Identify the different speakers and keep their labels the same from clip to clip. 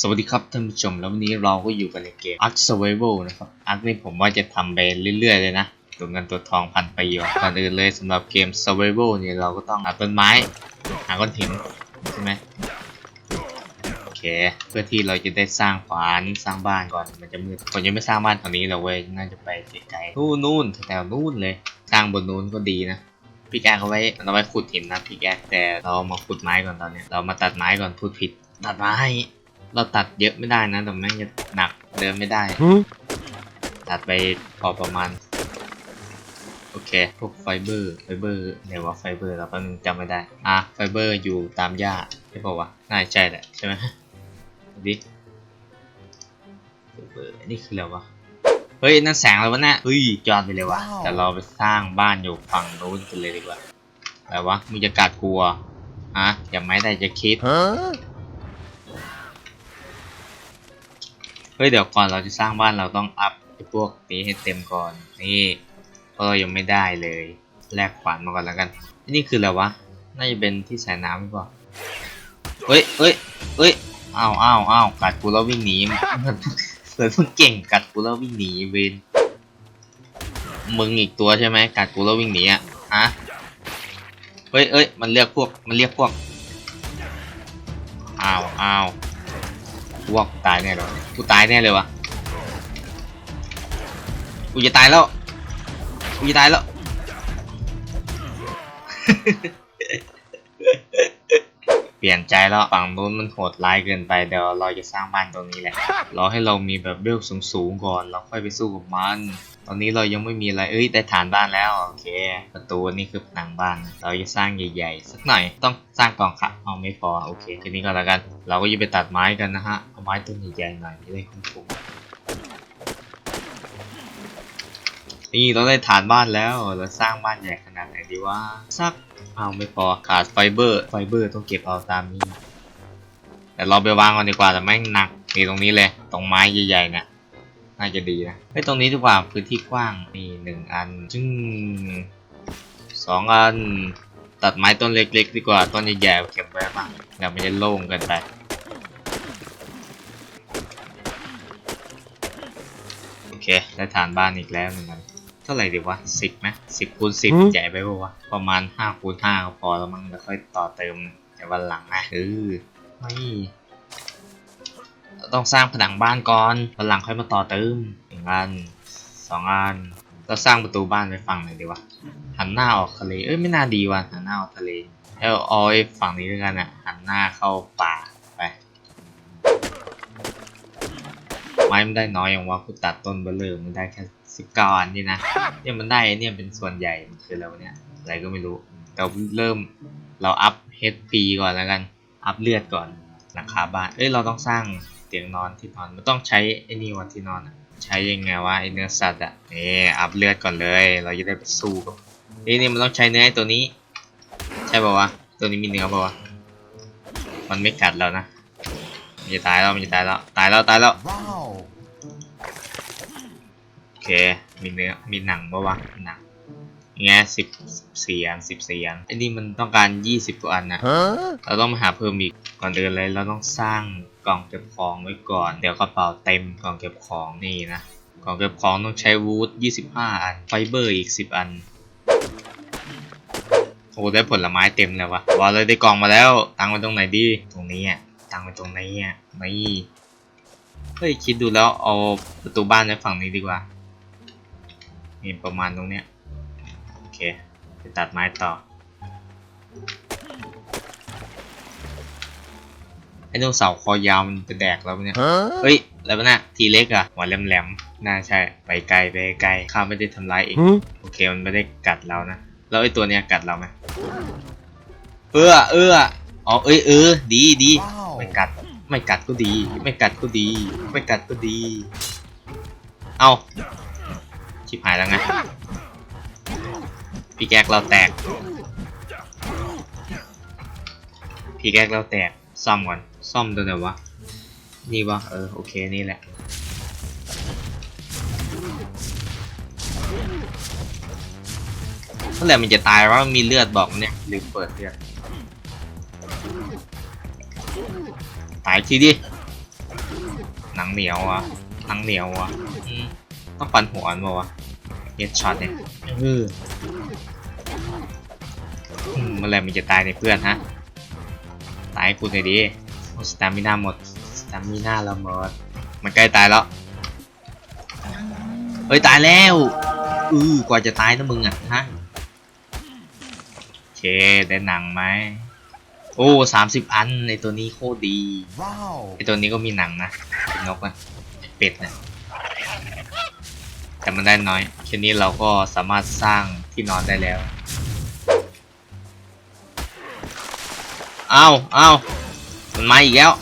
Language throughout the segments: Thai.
Speaker 1: สวัสดีครับท่านผู้ชมแล้ววันนี้เราก็อยู่กันในเกม Ark Survival นะครับ Ark นี่ผมว่าจะทำไปเรื่อยๆเลยนะ ตัวเงินตัวทองพันประโยชน์ก่อนอื่นเลยสำหรับเกม Survival เนี่ยเราก็ต้องหาต้นไม้ หาก้อนหินใช่ไหมโอเค เพื่อที่เราจะได้สร้างขวานสร้างบ้านก่อนมันจะมืดผมยังไม่สร้างบ้านตอนนี้เราเว้ยน่าจะไปไกลๆนู่นนู่นแถวๆนู่นเลย สร้างบนนู้นก็ดีนะพี่แกเอาไว้เอาไว้ขุดหินนะพี่แกแต่เรามาขุดไม้ก่อนตอนเนี้ยเรามาตัดไม้ก่อนพูดผิดตัดไม้ เราตัดเยอะไม่ได้นะแต่แม่งจะหนักเดินไม่ได้ ตัดไปพอประมาณ โอเค พวกไฟเบอร์ ไฟเบอร์เดี๋ยวว่าไฟเบอร์เราแป๊บนึงจำไม่ได้ อะ ไฟเบอร์อยู่ตามหญ้าใช่ป่าวะน่าใช่แหละใช่ไหมดูดิไฟเบอร์อันนี่คืออะไรวะ เฮ้ย นั่นแสงอะไรวะเนี่ยเฮ้ยจอดไปเลยวะ
Speaker 2: ว้าว
Speaker 1: แต่เราไปสร้างบ้านอยู่ฝั่งนู้นกันเลยดีกว่า อะไรวะมึงจะกัดกลัวฮะอย่าไม่ได้จะคิด ฮ้ยเดี๋ยวก่อนเราจะสร้างบ้านเราต้องอัพพวกนี้ให้เต็มก่อน นี่เพราะเรายังไม่ได้เลย แลกขวานมาก่อนแล้วกัน นี่คืออะไรวะ น่าจะเป็นที่ใส่น้ำหรือเปล่าเฮ้ยเฮ้ยเฮ้ยอ้าวอ้าวอ้าวกัดกูแล้ววิ่งหนีเหมือนเหมือนเพิ่งเก่งกัดกูแล้ววิ่งหนีเวนมึงอีกตัวใช่ไหมกัดกูแล้ววิ่งหนีอะฮะเฮ้ยเอ้ยมันเรียกพวก มันเรียกพวก อ้าวอ้าว พวกตายแน่เลยกูตายแน่เลยวะกูจะตายแล้วกูจะตายแล้ว ปลี่ยนใจแล้วฝั่งนู้นมันโหดร้ายเกินไปเดี๋ยวเราจะสร้างบ้านตรงนี้แหละรอให้เรามีแบบเบลสูงๆก่อนเราค่อยไปสู้กับมันตอนนี้เรายังไม่มีอะไรเอ้ยได้ฐานบ้านแล้วโอเค ประตูนี่คือผนังบ้าน เราจะสร้างใหญ่ๆ สักหน่อยต้องสร้างกองขับเอาไม่พอโอเคทีนี้ก็แล้วกัน เราก็จะไปตัดไม้กันนะฮะเอาไม้ต้นใหญ่ๆหน่อยจะได้คุ้มๆ นี่เราได้ฐานบ้านแล้วเราสร้างบ้านใหญ่ขนาดไหนดีวะสักเอาไม่พอขาดไฟเบอร์ ไฟเบอร์ต้องเก็บเอาตามนี้ แต่เราไปวางก่อนดีกว่าแต่แม่งหนักนี่ตรงนี้เลย ตรงไม้ใหญ่ๆเนี่ยน่าจะดีนะเฮ้ยตรงนี้ดีกว่าพื้นที่กว้างนี่หนึ่งอันจึงสองอันตัดไม้ต้นเล็กๆ ดีกว่าต้นใหญ่ๆเก็บไว้บ้างเดี๋ยวมันจะโล่งเกินไปโอเคได้ฐานบ้านอีกแล้วหนึ่งอัน ท่าไหร่ดีวะสิบไหมสิบคูณสิบ
Speaker 2: อืม
Speaker 1: ใหญ่ไปปะวะประมาณห้าคูณห้าก็พอแล้วมั้งแล้วค่อยต่อเติมในวันหลังนะเออไม่เราต้องสร้างผนังบ้านก่อนวันหลังค่อยมาต่อเติมหนึ่งอันสองอันเราสร้างประตูบ้านไปฝั่งไหนดีวะหันหน้าออกทะเลเอ้ยไม่น่าดีว่ะหันหน้าออกทะเลแล้วเอาไอ้ฝั่งนี้ด้วยกันอะหันหน้าเข้าป่าไปไม้มันได้น้อยอย่างว่ากูตัดต้นเบลเลอร์มันได้แค่ สิบเก้าอันนี่นะเนี่ยมันได้เนี่ยเป็นส่วนใหญ่มันคืออะไรวเนี่ยอะไรก็ไม่รู้เราเริ่มเราอัพ HP ก่อนแล้วกัน อัพเลือดก่อนหลังคาบ้าน เอ้ยเราต้องสร้างเตียงนอนที่นอนมันต้องใช้ไอ้นี่วันที่นอนอะใช้ยังไงวะไอ้เนื้อสัตว์อะนี่อัพเลือดก่อนเลย เราจะได้ไปสู้กับนี่นี่มันต้องใช้เนื้อไอตัวนี้ ใช่ป่าวะตัวนี้มีเนื้อป่าวะมันไม่กัดเรานะมันจะตายแล้วมันจะตายแล้วตายแล้วตายแล้ว เค มีเนื้อ มีหนังปะวะ หนังไงสิบสี่อันสิบสี่อันไอ้นี่มันต้องการยี่สิบกว่าอันนะ
Speaker 2: Huh?
Speaker 1: เราต้องมาหาเพิ่มอีก ก่อนอื่นเลยเราต้องสร้างกล่องเก็บของไว้ก่อน เดี๋ยวกระเป๋าเต็มกล่องเก็บของนี่นะ กล่องเก็บของต้องใช้วูดยี่สิบห้าอัน ไฟเบอร์อีกสิบอัน โอ้ได้ผลไม้เต็มเลยวะบอกเลยได้กล่องมาแล้ว ตังไว้ตรงไหนดี ตรงนี้อะ ตังไว้ตรงนี้อะ นี่ เฮ้ยคิดดูแล้วเอาประตูบ้านไว้ฝั่งนี้ดีกว่า นี่ประมาณตรงเนี้ยโอเคไปตัดไม้ต่อไอ้ดวเสาร์คอยาวมันจะแดกแล้วปะเนี่ย
Speaker 2: Huh?
Speaker 1: เฮ้ยแล้วมันน่ะทีเล็กอะหัวแหลมๆน่าใช่ไปไกลไปไกลข้าไม่ได้ทำร้ายเอง
Speaker 2: Hmm?
Speaker 1: โอเคมันไม่ได้กัดเรานะแล้วไอ้ตัวเนี้ยกัดเราไหมเออเอออ๋อเอ้ยเออดีดี
Speaker 2: Wow.
Speaker 1: ไม่กัดไม่กัดก็ดี ไม่กัดก็ดี ไม่กัดก็ดี เอา ชิบหายแล้วไงพี่แก๊กเราแตก พี่แก๊กเราแตก ซ่อมก่อน ซ่อมตัวไหนวะ นี่วะเออ โอเค นี่แหละ เมื่อไหร่มันจะตายว่ามีเลือดบอกเนี่ยลืมเปิดเลือดตายทีดิเหนียวอะ หนังเหนียวอะ ต้องฟันหัวมันบอกว่าวะเฮดช็อตเนี่ยเอออืมเมื่อไหรมันจะตายในเพื่อนฮะ ตายให้กูหน่อยดิโอ้สตามิน่าหมด สตามิน่าเราหมด มันใกล้ตายแล้ว เฮ้ยตายแล้ว อือกว่าจะตายนะมึงอะฮะโอเคได้หนังไหม โอ้สามสิบอันในตัวนี้โคตรดี
Speaker 2: Wow.
Speaker 1: ไอตัวนี้ก็มีหนังนะเป็นนกนะเป็ดนะ แต่มันได้น้อยแค่นี้เราก็สามารถสร้างที่นอนได้แล้วเอาเอามันมาอีกแล้ว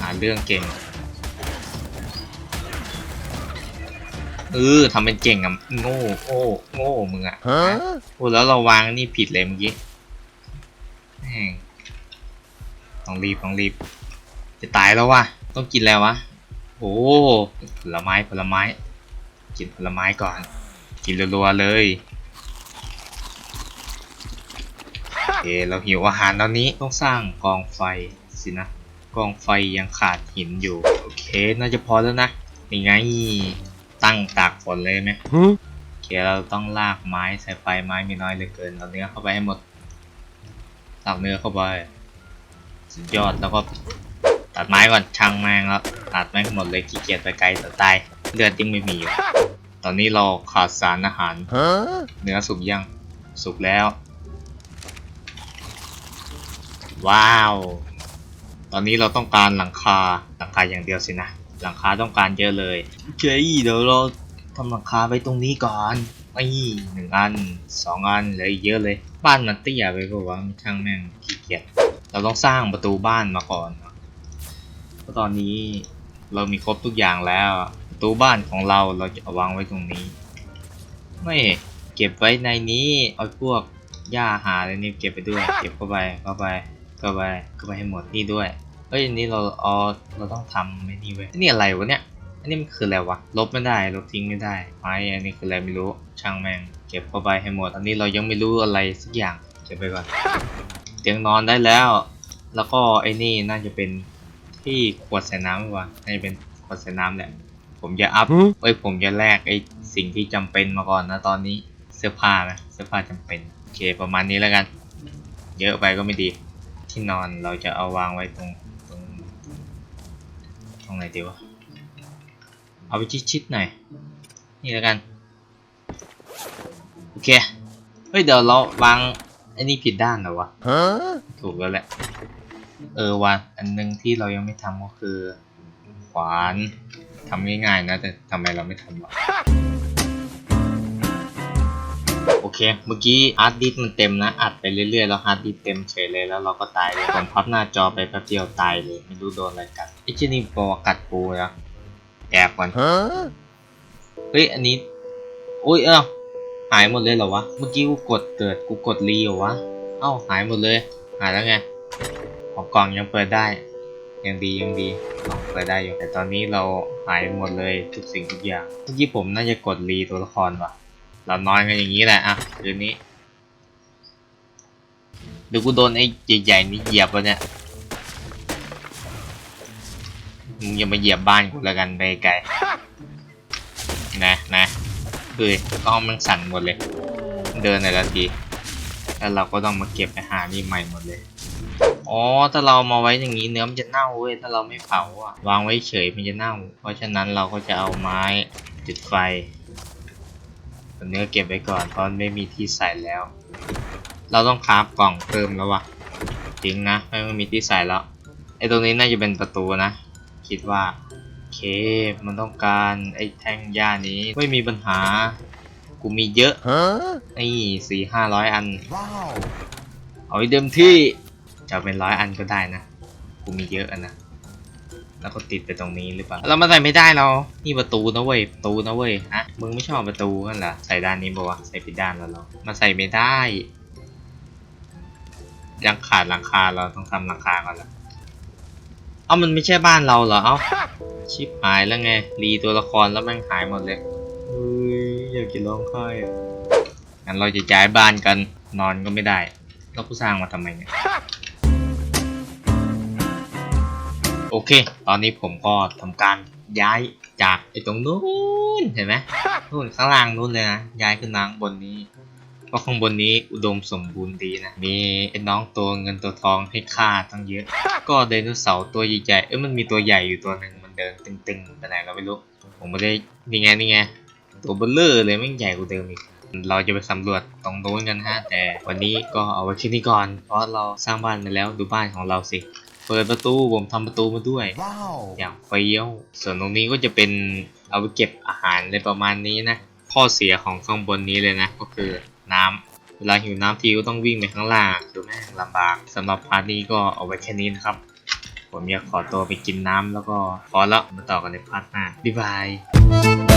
Speaker 1: หาเรื่องเก่งเออทำเป็นเก่งอะโง่โง่โง่มึงอะ
Speaker 2: Huh?
Speaker 1: โอ้แล้วเราวางนี่ผิดเลยเมื่อกี้แม่งต้องรีบต้องรีบ จะตายแล้ววะ ต้องกินแล้ววะโอ้ผลไม้ผลไม้ กินผลไม้ก่อน กินรัวๆเลยโอเคเราหิวอาหารตอนนี้ต้องสร้างกองไฟสินะกองไฟยังขาดหินอยู่โอเคน่าจะพอแล้วนะนี่ไงตั้งตากฝนเลยไหม
Speaker 2: Huh?
Speaker 1: โอเคเราต้องลากไม้สายไฟไม้มีน้อยเหลือเกินเอาเนื้อเข้าไปให้หมดตักเนื้อเข้าไปสุดยอดแล้วก็ ตัดไม้ก่อนช่างแม่งแล้วตัดแม่งหมดเลยขี้เกียจไปไกลแต่ตายเลือดยังไม่มีอยู่ตอนนี้เราขาดสารอาหารเนื้อสุกยังสุกแล้ว ว้าว ตอนนี้เราต้องการหลังคาหลังคาอย่างเดียวสินะหลังคาต้องการเยอะเลยโอเคเดี๋ยวเราทำหลังคาไว้ตรงนี้ก่อนไอ้หนึ่งอันสองอันเหลือเยอะเลย บ้านมันเตี้ยไปปะวะช่างแม่งขี้เกียจเราต้องสร้างประตูบ้านมาก่อน ตอนนี้เรามีครบทุกอย่างแล้วตู้บ้านของเราเราจะวางไว้ตรงนี้ ไม่เก็บไว้ในนี้เอาพวกหญ้าหาอะไรนี่เก็บไปด้วย เก็บเข้าไปเข้าไปเข้าไปเข้าไปให้หมดนี่ด้วยเอ้ยนนี้เราเอาเราต้องทำไม่นี่เว้ยนนี่อะไรวะเนี่ยอันนี้มันคืออะไรวะลบไม่ได้ลบทิ้งไม่ได้ไม้อันนี้คืออะไรไม่รู้ช่างแม่งเก็บเข้าไปให้หมดอันนี้เรายังไม่รู้อะไรสักอย่างเก็บไปก่อนเตียงนอนได้แล้ว แล้วก็ไอ้นี่น่าจะเป็น ที่ขวดใส่น้ำไหมวะน่าจะเป็นขวดใส่น้ำแหละ ผมจะอัพ
Speaker 2: Huh?
Speaker 1: เอ้ยผมจะแลกไอ้สิ่งที่จำเป็นมาก่อนนะตอนนี้เสื้อผ้านะเสื้อผ้าจำเป็นโอเคประมาณนี้แล้วกัน เยอะไปก็ไม่ดี ที่นอนเราจะเอาวางไว้ตรงตรงตรงไหนดีวะเอาไปชิดๆหน่อยนี่แล้วกันโอเคเฮ้ยเดี๋ยวเราวางไอ้นี่ผิดด้านเหรอวะ
Speaker 2: Huh?
Speaker 1: ถูกแล้วแหละ เออวันอันหนึงที่เรายังไม่ทำก็คือขวานทำง่ายๆนะแต่ทำไมเราไม่ทำวะโอเค เมื่อกี้ฮาร์ดดิสก์มันเต็มนะ อัดไปเรื่อยๆ แล้วฮาร์ดดิสก์เต็มเฉยเลย แล้วเราก็ตายเลยผมพับหน้าจอไปแป๊บเดียวตายเลย ไม่รู้โดนอะไรกัดไอ้เจนี่บอกว่ากัดปูนะแอบก่อน
Speaker 2: Huh?
Speaker 1: เฮ้ย อันนี้ อุ้ย เอ้า หายหมดเลยเหรอวะ เมื่อกี้กูกดเกิด กูกดรีเหรอวะ เอ้า หายหมดเลย หายแล้วไง ของกล่องยังเปิดได้ ยังดียังดีกล่องเปิดได้อยู่แต่ตอนนี้เราหายหมดเลยทุกสิ่งทุกอย่างเมื่อกี้ผมน่าจะกดรีตัวละครว่ะ เรานอนกันอย่างนี้แหละอะคืนนี้เดี๋ยวกูโดนไอ้ใหญ่ๆนี่เหยียบวะเนี่ยมึงอย่ามาเหยียบบ้านกูแล้วกันไปไกลนะนะเฮ้ยกล้องมันสั่นหมดเลย เดินแต่ละทีแล้วเราก็ต้องมาเก็บอาหารนี่ใหม่หมดเลย อ๋อ ถ้าเรามาไว้อย่างนี้เนื้อมันจะเน่าเว้ย ถ้าเราไม่เผาอะวางไว้เฉยมันจะเน่า เพราะฉะนั้นเราก็จะเอาไม้จุดไฟส่วนเนื้อเก็บไว้ก่อนเพราะมันไม่มีที่ใส่แล้ว เราต้องคราฟกล่องเพิ่มแล้ววะจริงนะ ไม่มีที่ใส่แล้ว ไอ้ตรงนี้น่าจะเป็นประตูนะ คิดว่าโอเค มันต้องการไอ้แท่งหญ้านี้ไม่มีปัญหา กูมีเยอะ
Speaker 2: Huh?
Speaker 1: นี่สี่ห้าร้อยอัน
Speaker 2: Wow.
Speaker 1: เอาให้เต็มที่ จะเอาเป็นร้อยอันก็ได้นะกูมีเยอะอะนะแล้วก็ติดไปตรงนี้หรือเปล่าเรามาใส่ไม่ได้เรานี่ประตูนะเว้ยประตูนะเว้ยฮะมึงไม่ชอบประตูกันเหรอใส่ด้านนี้บอกว่าวะใส่ผิดด้านแล้วเรามาใส่ไม่ได้ยังขาดหลังคาเราต้องทำหลังคาก่อนละเอามันไม่ใช่บ้านเราเหรอเอ้าชิบหายแล้วไงรีตัวละครแล้วแม่งหายหมดเลยเฮ้ยอยากจะร้องไห้อะงั้นเราจะย้ายบ้านกันนอนก็ไม่ได้แล้วกูสร้างมาทำไมเนี่ย เค ตอนนี้ผมก็ทำการย้ายจากไอ้ตรงนู้นเห็นไหมนู่นข้างล่างนู้นเลยนะ ย้ายขึ้นมางบนนี้เพราะข้างบนนี้อุดมสมบูรณ์ดีนะ มีไอ้น้องตัวเงินตัวทองให้ฆ่าตั้งเยอะ ก็ไดโนเสาร์ตัวใหญ่ๆเอ้ยมันมีตัวใหญ่อยู่ตัวหนึ่งมันเดินตึงๆไปไหนเราไม่รู้ ผมไม่ได้ นี่ไงนี่ไง ตัวเบลเลอร์เลยแม่งใหญ่กว่าเดิมอีก เราจะไปสำรวจตรงโน้นกันฮะ แต่วันนี้ก็เอาไว้แค่นี้ก่อน เพราะเราสร้างบ้านมาแล้วดูบ้านของเราสิ เปิดประตูผมทำประตูมาด้วย
Speaker 2: Wow.
Speaker 1: อย่างเฟี้ยว ส่วนตรงนี้ก็จะเป็นเอาไปเก็บอาหารอะไรประมาณนี้นะ ข้อเสียของข้างบนนี้เลยนะ ก็คือน้ำเวลาหิวน้ำทีก็ต้องวิ่งไปข้างล่างคือแม่งลำบากสำหรับพาร์ทนี้ก็เอาไว้แค่นี้นะครับ ผมอยากขอตัวไปกินน้ำแล้วก็พอแล้วมาต่อกันในพาร์ทหน้าบ๊ายบาย